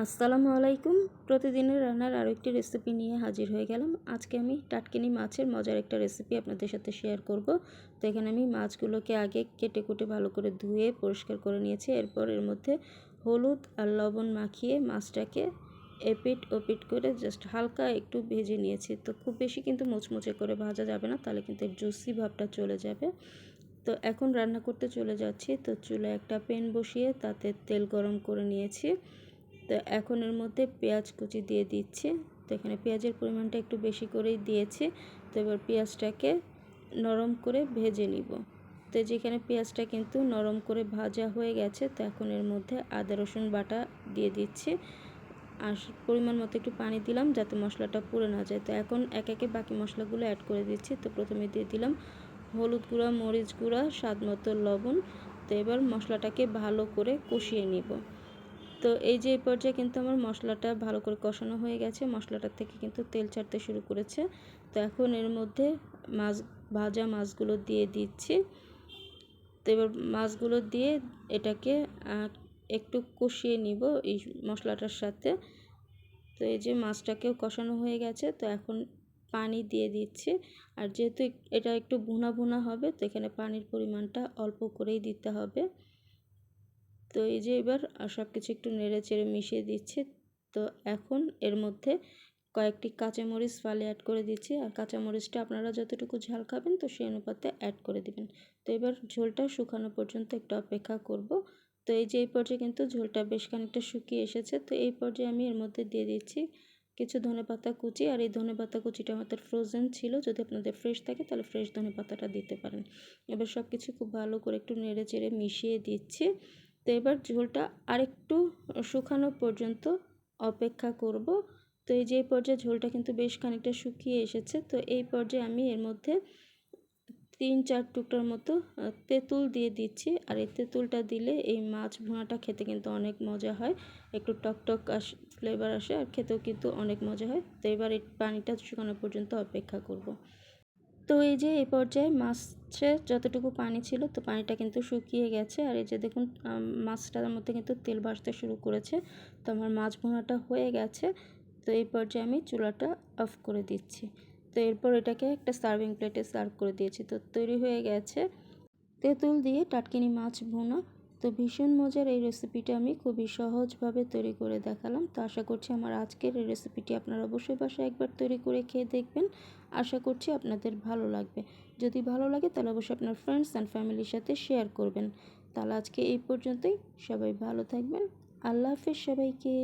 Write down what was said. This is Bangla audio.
আসসালামু আলাইকুম। প্রতিদিনের রান্নার আরও একটি রেসিপি নিয়ে হাজির হয়ে গেলাম। আজকে আমি টাটকিনি মাছের মজার একটা রেসিপি আপনাদের সাথে শেয়ার করব। তো এখানে আমি মাছগুলোকে আগে কেটে কুটে ভালো করে ধুয়ে পরিষ্কার করে নিয়েছি। এরপর এর মধ্যে হলুদ আর লবণ মাখিয়ে মাছটাকে এপিট ওপিট করে জাস্ট হালকা একটু ভেজে নিয়েছি। তো খুব বেশি কিন্তু মুচমুচে করে ভাজা যাবে না, তাহলে কিন্তু জুসি ভাবটা চলে যাবে। তো এখন রান্না করতে চলে যাচ্ছি। তো চুলে একটা প্যান বসিয়ে তাতে তেল গরম করে নিয়েছি। তো এখন এর মধ্যে পেঁয়াজ কুচি দিয়ে দিচ্ছি। তো এখানে পেঁয়াজের পরিমাণটা একটু বেশি করেই দিয়েছে। তো এবার পেঁয়াজটাকে নরম করে ভেজে নিব। তো যেখানে পেঁয়াজটা কিন্তু নরম করে ভাজা হয়ে গেছে, তো এখন এর মধ্যে আদা, রসুন বাটা দিয়ে দিচ্ছি। আর পরিমাণ মতো একটু পানি দিলাম যাতে মশলাটা পুড়ে না যায়। তো এখন এক একে বাকি মশলাগুলো অ্যাড করে দিচ্ছি। তো প্রথমে দিয়ে দিলাম হলুদ গুঁড়া, মরিচ গুঁড়া, স্বাদ মতো লবণ। তো এবার মশলাটাকে ভালো করে কষিয়ে নিব। তো এই যে এই পর্যায়ে কিন্তু আমার মশলাটা ভালো করে কষানো হয়ে গেছে। মশলাটার থেকে কিন্তু তেল ছাড়তে শুরু করেছে। তো এখন এর মধ্যে মাছ, ভাজা মাছগুলো দিয়ে দিচ্ছি। তো এবার মাছগুলো দিয়ে এটাকে একটু কষিয়ে নিব এই মশলাটার সাথে। তো এই যে মাছটাকেও কষানো হয়ে গেছে। তো এখন পানি দিয়ে দিচ্ছি। আর যেহেতু এটা একটু ভুনা ভুনা হবে, তো এখানে পানির পরিমাণটা অল্প করেই দিতে হবে। তো এই যে এবার সব কিছু একটু নেড়ে চেড়ে মিশিয়ে দিচ্ছি। তো এখন এর মধ্যে কয়েকটি কাঁচামরিচ ফালে অ্যাড করে দিচ্ছি। আর কাঁচামরিচটা আপনারা যতটুকু ঝাল খাবেন, তো সেই অনুপাতে অ্যাড করে দিবেন। তো এবার ঝোলটা শুকানো পর্যন্ত একটু অপেক্ষা করব। তো এই যে এই পর্যায়ে কিন্তু ঝোলটা বেশ খানিকটা শুকিয়ে এসেছে। তো এই পর্যায়ে আমি এর মধ্যে দিয়ে দিচ্ছি কিছু ধনে পাতা কুচি। আর এই ধনে পাতা কুচিটা আমাদের ফ্রোজেন ছিল। যদি আপনাদের ফ্রেশ থাকে, তাহলে ফ্রেশ ধনে পাতাটা দিতে পারেন। এবার সব কিছু খুব ভালো করে একটু নেড়ে চেড়ে মিশিয়ে দিচ্ছি। তো এবার ঝোলটা আরেকটু শুকানো পর্যন্ত অপেক্ষা করব। তো এই যে পর্যায়ে ঝোলটা কিন্তু বেশ খানিকটা শুকিয়ে এসেছে, তো এই পর্যায়ে আমি এর মধ্যে তিন চার টুকরার মতো তেঁতুল দিয়ে দিচ্ছি। আর এই তেঁতুলটা দিলে এই মাছ ভুনাটা খেতে কিন্তু অনেক মজা হয়, একটু টকটক আস ফ্লেভার আসে আর খেতেও কিন্তু অনেক মজা হয়। তো এবার এই পানিটা শুকানো পর্যন্ত অপেক্ষা করব। তো এই যে এই পর্যায়ে মাছের যতটুকু পানি ছিল, তো পানিটা কিন্তু শুকিয়ে গেছে। আর এই যে দেখুন মাছটার মধ্যে কিন্তু তেল ভাসতে শুরু করেছে। তো আমার মাছ ভোনাটা হয়ে গেছে। তো এই পর্যায়ে আমি চুলাটা অফ করে দিচ্ছি। তো এরপর এটাকে একটা সার্ভিং প্লেটে সার্ভ করে দিয়েছি। তো তৈরি হয়ে গেছে। তেঁতুল দিয়ে টাটকিনি মাছ ভুনা তো ভীষণ মজার এই রেসিপিটা আমি খুবই সহজভাবে তৈরি করে দেখালাম। তো আশা করছি আমার আজকের এই রেসিপিটি আপনারা অবশ্যই বাসায় একবার তৈরি করে খেয়ে দেখবেন। আশা করছি আপনাদের ভালো লাগবে। যদি ভালো লাগে তাহলে অবশ্যই আপনার ফ্রেন্ডস অ্যান্ড ফ্যামিলির সাথে শেয়ার করবেন। তাহলে আজকে এই পর্যন্তই। সবাই ভালো থাকবেন। আল্লাহ হাফেজ সবাইকে।